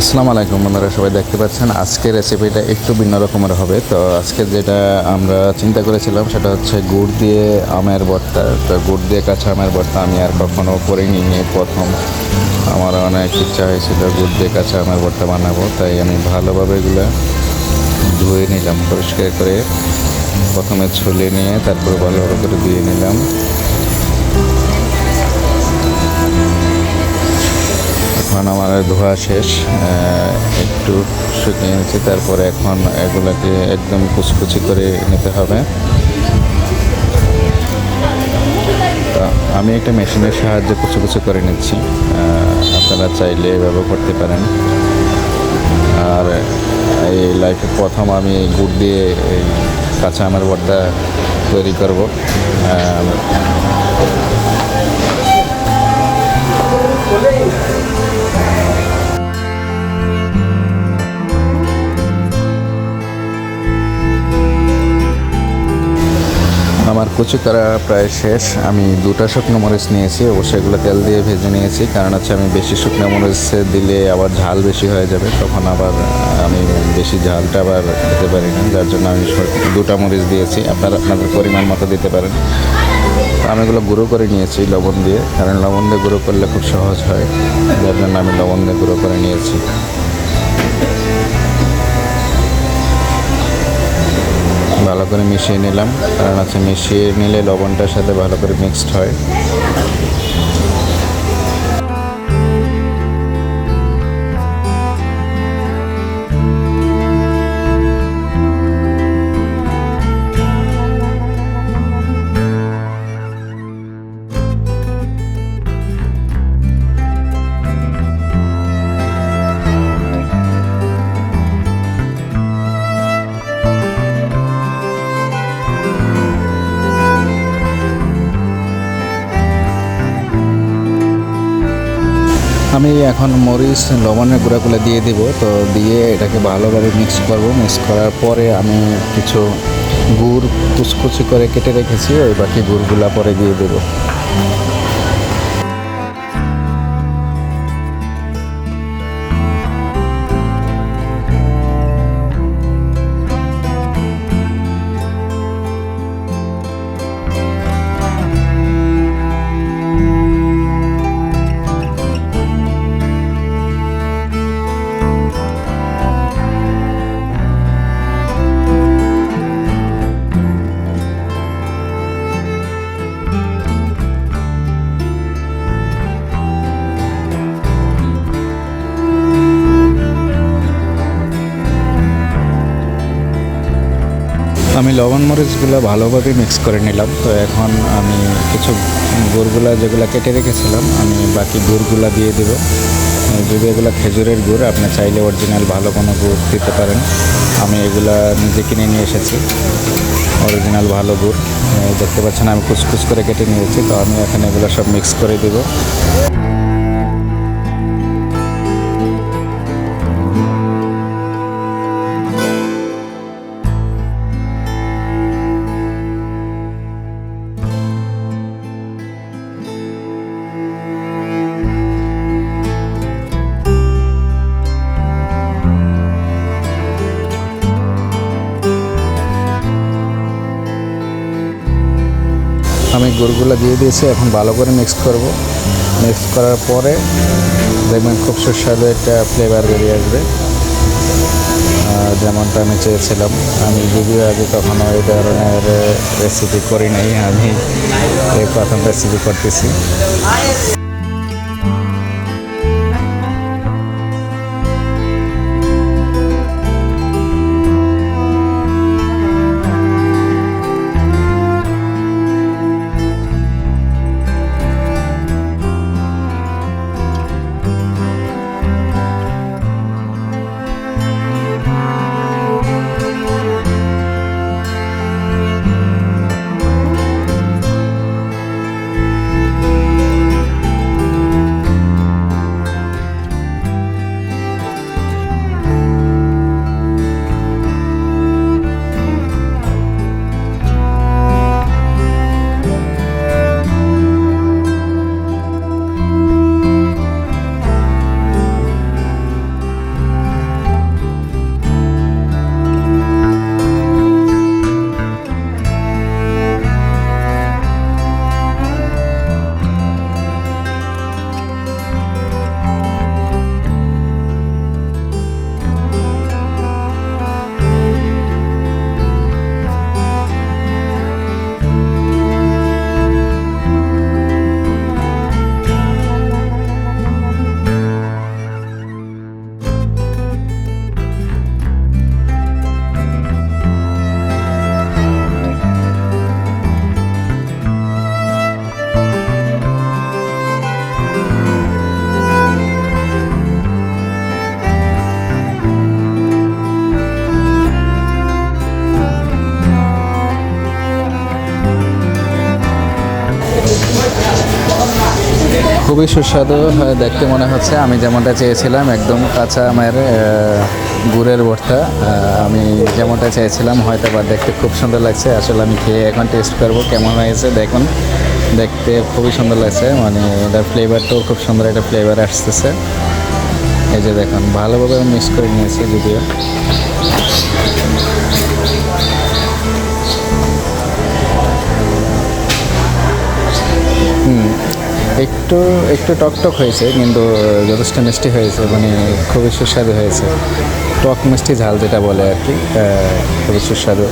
আসসালামু আলাইকুম, বন্ধুরা, সবাই দেখতে পাচ্ছেন? আজকের রেসিপিটা একটু ভিন্ন রকমের হবে। তো আজকে যেটা আমরা চিন্তা করেছিলাম, সেটা হচ্ছে গুড় দিয়ে আমের ভর্তা। তো গুড় দিয়ে কাঁচা আমের ভর্তা আমি আর কখনো করিনি। প্রথম আমার অনেক ইচ্ছা হয়েছিল গুড় দিয়ে কাঁচা আমের ভর্তা বানাবো, তাই আমি ভালোভাবে এগুলো ধুয়ে নিলাম, পরিষ্কার করে প্রথমে ছুলে নিয়ে তারপর ভালোভাবে করে ধুয়ে নিলাম। ধোয়া শেষ একটু শুকিয়ে নিয়েছি, তারপরে এখন এগুলোকে একদম কুচকুচি করে নিতে হবে। আমি একটা মেশিনের সাহায্যে কুচি কুচি করে নিচ্ছি আপনারা চাইলে এভাবে করতে পারেন। আর এই লাইফে প্রথম আমি গুড় দিয়ে কাঁচা আমের ভর্তা তৈরি করব কুচি করা প্রায় শেষ। আমি দুটা শুকনো মরিচ নিয়েছি অবশ্যই এগুলো তেল দিয়ে ভেজে নিয়েছি, কারণ হচ্ছে আমি বেশি শুকনো মরিচ দিলে আবার ঝাল বেশি হয়ে যাবে, তখন আবার আমি বেশি ঝালটা আবার দিতে পারি না। যার জন্য আমি দুটা মরিচ দিয়েছি। আপনারা, আপনাদের পরিমাণ মতো দিতে পারেন। আমি এগুলো গুঁড়ো করে নিয়েছি লবণ দিয়ে, কারণ লবণ দিয়ে গুঁড়ো করলে খুব সহজ হয়। যার জন্য আমি লবণ দিয়ে গুঁড়ো করে নিয়েছি। ভালো করে মিশিয়ে নিলাম। কারণ আছে মিশিয়ে নিলে লবণটার সাথে ভালো করে মিক্সড হয়। আমি এখন মরিচ, লবণের গুঁড়াগুলো দিয়ে দিব। তো দিয়ে এটাকে ভালোভাবে মিক্স করব। মিক্স করার পরে আমি কিছু গুড় কুচকুচি করে কেটে রেখেছি। ওই বাকি গুড়গুলা পরে দিয়ে দেবো। আমি লবণ মরিচগুলো ভালোভাবে মিক্স করে নিলাম। তো এখন আমি কিছু গুড়গুলো যেগুলো কেটে রেখেছিলাম, আমি বাকি গুড়গুলো দিয়ে দেব। যদি এগুলো খেজুরের গুড়, আপনি চাইলে অরিজিনাল ভালো কোনো গুড় দিতে পারেন। আমি এগুলা নিজে কিনে নিয়ে এসেছি অরিজিনাল ভালো গুড়। দেখতে পাচ্ছেন আমি কুচকুচ করে কেটে নিয়েছি, তো আমি এখন এগুলো সব মিক্স করে দেবো। আমি গুড়গুলো দিয়ে দিয়েছি, এখন ভালো করে মিক্স করব। মিক্স করার পরে দেখবেন খুব সুস্বাদু একটা ফ্লেভার বেরিয়ে আসবে। যেমনটা আমি চেয়েছিলাম, আমি যদিও আগে কখনো এই ধরনের রেসিপি করি নাই, আমি এই প্রথম রেসিপি করতেছি। খুবই সুস্বাদু দেখতে মনে হচ্ছে। আমি যেমনটা চেয়েছিলাম, একদম কাঁচা আমের গুড়ের ভর্তা আমি যেমনটা চেয়েছিলাম, হয়তো বা দেখতে খুব সুন্দর লাগছে। আসলে আমি খেয়ে এখন টেস্ট করব, কেমন হয়েছে দেখুন। দেখতে খুবই সুন্দর লাগছে মানে এটার ফ্লেভারটাও খুব সুন্দর একটা ফ্লেভার আসতেছে। এই যে দেখুন, ভালোভাবে মিক্স করে নিয়েছি যদিও। একটু একটু টকটক হয়েছে, কিন্তু যথেষ্ট মিষ্টি হয়েছে মানে খুবই সুস্বাদু হয়েছে। টক মিষ্টি ঝাল যেটা বলে আর কি খুবই সুস্বাদু।